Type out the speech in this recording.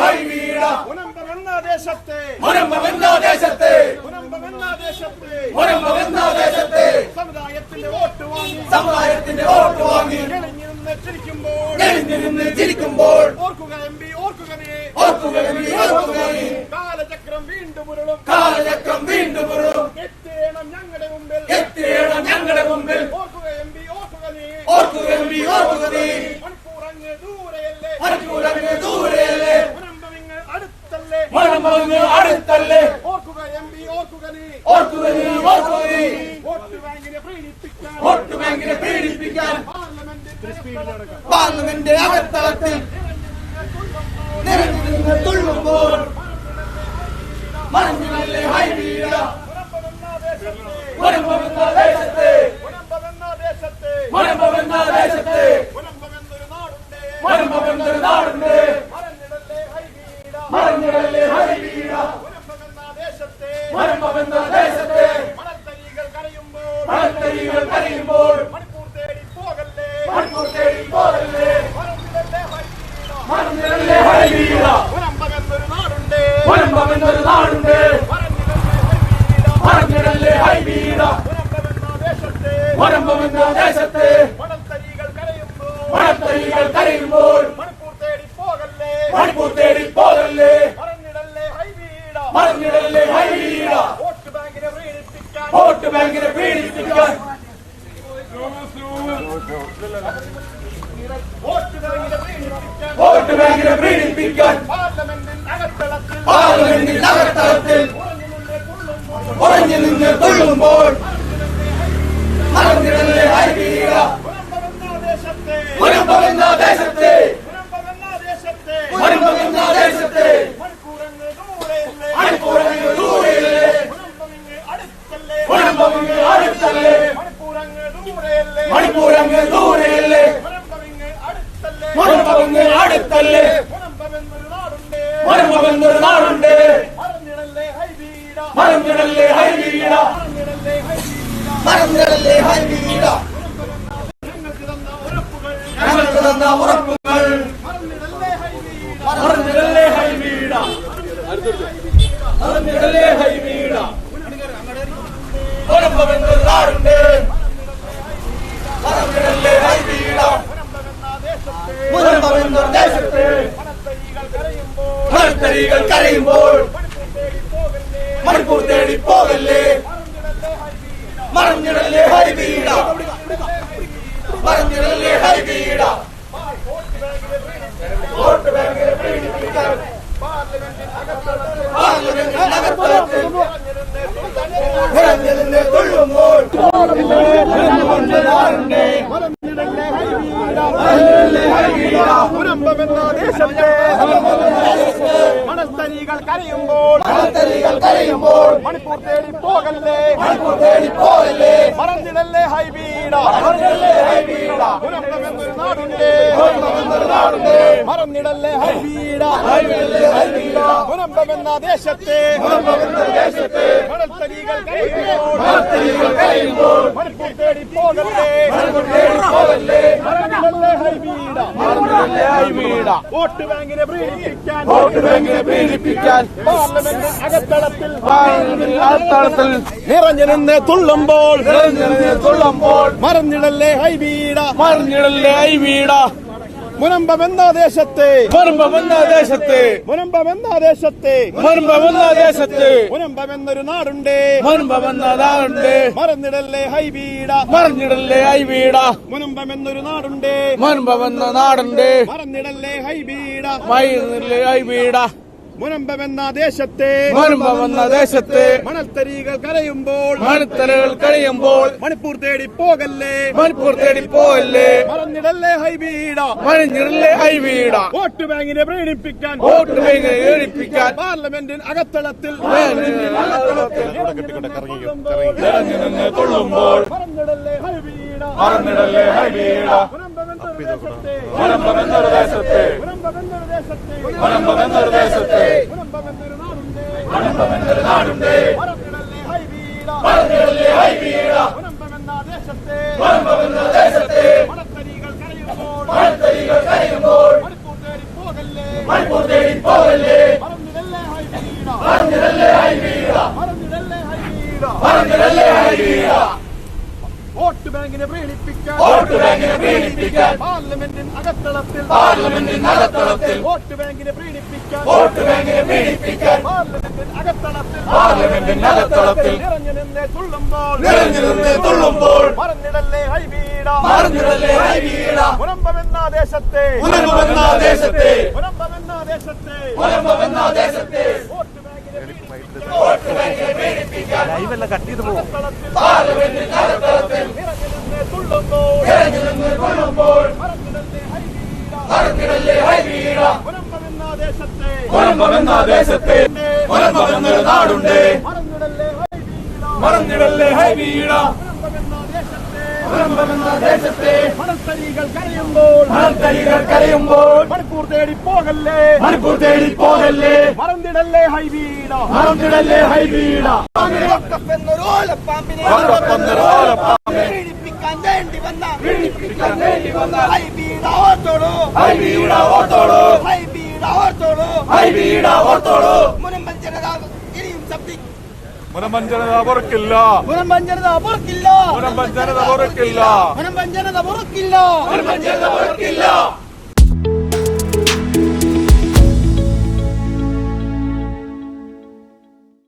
മുനമ്പമെന്ന ദേശത്തെ. മുനമ്പമെന്ന ദേശത്തെ. മുനമ്പമെന്ന ദേശത്തെ. മുനമ്പമെന്ന ദേശത്തെ. സമുദായത്തിന്റെ വോട്ട് വാങ്ങി. സമുദായത്തിന്റെ വോട്ട് വാങ്ങി. കിളഞ്ഞു നിന്ന് ചിരിക്കുമ്പോൾ ചിരിക്കുമ്പോൾ. ഓർക്കുക എം പി ഓർക്കുകനി ഓർക്കുക. കാലചക്രം വീണ്ടും ഉരുളും. കാലചക്രം വീണ്ടും ഉരുളും. എത്തേണം ഞങ്ങളുടെ മുമ്പിൽ. എത്തിയണം ഞങ്ങളുടെ മുമ്പിൽ. ഓർക്കുക എം പി ഓർക്കുക ഓർക്കുക എം പി ഓർക്കുക മണിക്കൂറങ്ങ് ദൂരെയല്ലേ? മണമങ്ങ് അടുത്തല്ലേ? ഓർക്കുക എം പി ഓർക്കുക നീ. ഓർക്കുക നീ ഓർക്കുക നീ. വോട്ട് ബാങ്കിനെ പ്രീണിപ്പിക്കാൻ വോട്ട് ബാങ്കിനെ പീഡിപ്പിക്കാൻ. പാർലമെന്റിന്റെ പാർലമെന്റ് അകത്തളത്തിൽ നിറഞ്ഞു നിന്ന് തുള്ളുമ്പോൾ മറഞ്ഞിടല്ലേ ഹൈവീട മുനമ്പമെന്ന ദേശത്തെ. മണമ്പമെന്ന ദേശത്തെ. മുനമ്പമെന്ന മണമ്പമെന്ന ദേശത്തെ മണത്തരികൾ കരയുമ്പോൾ മണിപ്പൂർ തേടി പോകല്ലേ? മറന്നിടല്ലേ ഹൈവീട വോട്ട് ബാങ്കിനെ പീഡിപ്പിക്കാൻ വോട്ട് ബാങ്കിനെ പീഡിപ്പിക്കാൻ പാർലമെന്റിൽ അകത്തളത്തിൽ. ഉറഞ്ഞു നിന്ന് തുള്ളുമ്പോൾ മറന്നിടല്ലേ മുനമ്പമെന്ന ദേശത്തെ മുനമ്പമെന്ന ദേശത്തെ ദേശത്തെ മുനമ്പമെന്ന ദേശത്തെ മണിക്കൂറങ്ങ് ദൂരെയല്ലേ? മണിപ്പൂരങ്ങ് ദൂരെയല്ലേ മുനമ്പമിങ്ങ് അടുത്തല്ലേ? മുനമ്പമങ്ങ് അടുത്തല്ലേ മണിപ്പൂരങ്ങ് ദൂരെയല്ലേ മണിപ്പൂരങ്ങ് ദൂരെയല്ലേ മുനമ്പമിങ്ങ് അടുത്തല്ലേ? മണത്തരികൾ കരയുമ്പോൾ മണത്തരികൾ കരയുമ്പോൾ മണിപ്പൂർ തേടി പോകല്ലേ? മണിപ്പൂർ തേടി പോകല്ലേ? മറന്നിടല്ലേ ഹൈബീട മറഞ്ഞിടല്ലേ നാടുണ്ടേ മുനമ്പമെന്നൊരു നാടുണ്ട്. മുനമ്പമെന്നൊരു നാടുണ്ട്. മറന്നിടല്ലേ ഹൈബീട ഹൈവീട മുനമ്പമെന്ന ദേശത്തെ തേടി പോകല്ലേ? മറന്നിടല്ലേ ഹൈവീട. വോട്ട് ബാങ്കിനെ പ്രീണിപ്പിക്കാൻ വോട്ട് ബാങ്കിനെ പീഡിപ്പിക്കാൻ പാർലമെന്റ് അകത്തളത്തിൽ അകത്തളത്തിൽ നിറഞ്ഞു നിന്ന് തുള്ളുമ്പോൾ നിറഞ്ഞു നിന്ന് തുള്ളുമ്പോൾ മറന്നിടല്ലേ ഹൈബീട മറിഞ്ഞിടല്ലേ ഹൈവീട. മുനമ്പമെന്ന ദേശത്തെ. മുനമ്പമെന്ന ദേശത്തെ. മുനമ്പമെന്ന ദേശത്തെ. മുനമ്പമെന്ന ദേശത്തെ. മുനമ്പമെന്നൊരു നാടുണ്ട്. മുനമ്പമെന്ന നാടുണ്ട്. മറന്നിടല്ലേ ഹൈബീട മറന്നിടല്ലേ ഹൈവീട മുനമ്പമെന്നൊരു നാടുണ്ട്. മുനമ്പമെന്ന നാടുണ്ട്. മറന്നിടല്ലേ ഹൈബീട മറിഞ്ഞിടല്ലേ ഹൈവീട മുനമ്പമെന്ന ദേശത്തെ മുനമ്പമെന്ന ദേശത്തെ മണൽത്തരികൾ കരയുമ്പോൾ മണൽത്തരകൾ കരയുമ്പോൾ മണിപ്പൂർ തേടി പോകല്ലേ? മണിപ്പൂർ തേടി പോകല്ലേ? മറന്നിടല്ലേ ഹൈവീട മറിഞ്ഞിടല്ലേ ഹൈവീട വോട്ട് ബാങ്കിനെ പ്രീണിപ്പിക്കാൻ വോട്ട് ബാങ്കിനെ ഏഴിപ്പിക്കാൻ പാർലമെന്റിൽ അകത്തളത്തിൽ മറന്നിടല്ലേ ഹൈവീട മറന്നിടല്ലേ ഹൈബീട മുനമ്പമെന്നൊരു ദേശത്തെ മുനമ്പമെന്നൊരു ദേശത്തെ മുനമ്പമെന്നൊരു ദേശത്തെ മുനമ്പമെന്നൊരു ദേശത്തെ മുനമ്പമെന്നൊരു നാടുണ്ട് മുനമ്പമെന്നൊരു നാടുണ്ട് മറന്നിടല്ലേ ഹൈബീഡ മറന്നിടല്ലേ ഹൈബീട മുനമ്പമെന്ന ദേശത്തെ മുനമ്പമെന്ന ദേശത്തെ മണത്തരികൾ കരയുമ്പോൾ മണിത്തരികൾ കഴിയുമ്പോൾ മണിപ്പൂർ തേടി പോകല്ലേ മണിപ്പൂർ തേടി പോവല്ലേ മറന്നിടല്ലേ ഹൈബീഡ മറന്നിടല്ലേ ഹൈബീട മറന്നിടല്ലേ ഹൈബീഡ മറന്നിടല്ലേ ഹൈബീട വോട്ട് വോട്ട് ബാങ്കിനെ പ്രീണിപ്പിക്കാൻ പാർലമെന്റിൻ അകത്തളത്തിൽ പാർലമെന്റിൻ അകത്തളത്തിൽ വോട്ട് ബാങ്കിനെ പ്രീണിപ്പിക്കാൻ വോട്ട് ബാങ്കിനെ പ്രീണിപ്പിക്കാൻ പാർലമെന്റിൻ അകത്തളത്തിൽ പാർലമെന്റിൻ അകത്തളത്തിൽ നിറഞ്ഞു നിന്ന് തുള്ളുമ്പോൾ നിറഞ്ഞു നിന്ന് തുള്ളുമ്പോൾ മറന്നിടല്ലേ ഹൈബീഡ മറന്നിടല്ലേ ഹൈബീട മുനമ്പമെന്ന ദേശത്തെ മുനമ്പമെന്ന ദേശത്തെ മുനമ്പമെന്ന ദേശത്തെ മുനമ്പമെന്ന ദേശത്തെ വോട്ട് ബാങ്കിനെ പ്രീണിപ്പിക്കാൻ വോട്ട് ബാങ്കിനെ പ്രീണിപ്പിക്കാൻ അകത്തളത്തിൽ പാർലമെന്റിൻ അകത്തളത്തിൽ നിറഞ്ഞു നിന്ന് തുള്ളുമ്പോൾ നിറഞ്ഞു നിന്ന് ഹൈവീര മുനമ്പമെന്ന ദേശത്തെ മുനമ്പമെന്ന ദേശത്തെ മുനമ്പമെന്നൊരു നാടുണ്ട്. മറന്നിടല്ലേ ഹൈവീര മുനമ്പമെന്ന ദേശത്തെ മണത്തരികൾ കരയുമ്പോൾ മണത്തരികൾ കരയുമ്പോൾ മണിപ്പൂർ തേടി പോകല്ലേ? മണിപ്പൂർ തേടി പോകല്ലേ? മറന്നിടല്ലേ ഹൈബീഡ മറന്നിടല്ലേ എന്നൊരു ഓലപ്പാമ്പിനെ ഓലപ്പാമ്പിനെ പീഡിപ്പിക്കാൻ വേണ്ടി വന്ന പീഡിപ്പിക്കാൻ വേണ്ടി വന്ന ഹൈബീഡ ഓർത്തോളൂ ഹൈബീട ഓർത്തോളൂ ഹൈബീഡ ഓർത്തോളൂ ഹൈബീട ഓർത്തോളൂ മുനമ്പൻ ജനത ഇനിയും ശബ്ദി മുനമ്പൻ ജനത പൊറുക്കില്ല മുനമ്പൻ ജനത പൊറുക്കില്ല മുനമ്പൻ ജനത പൊറുക്കില്ല മുനമ്പൻ ജനത പൊറുക്കില്ല മുനമ്പൻ ജനത പൊറുക്കില്ല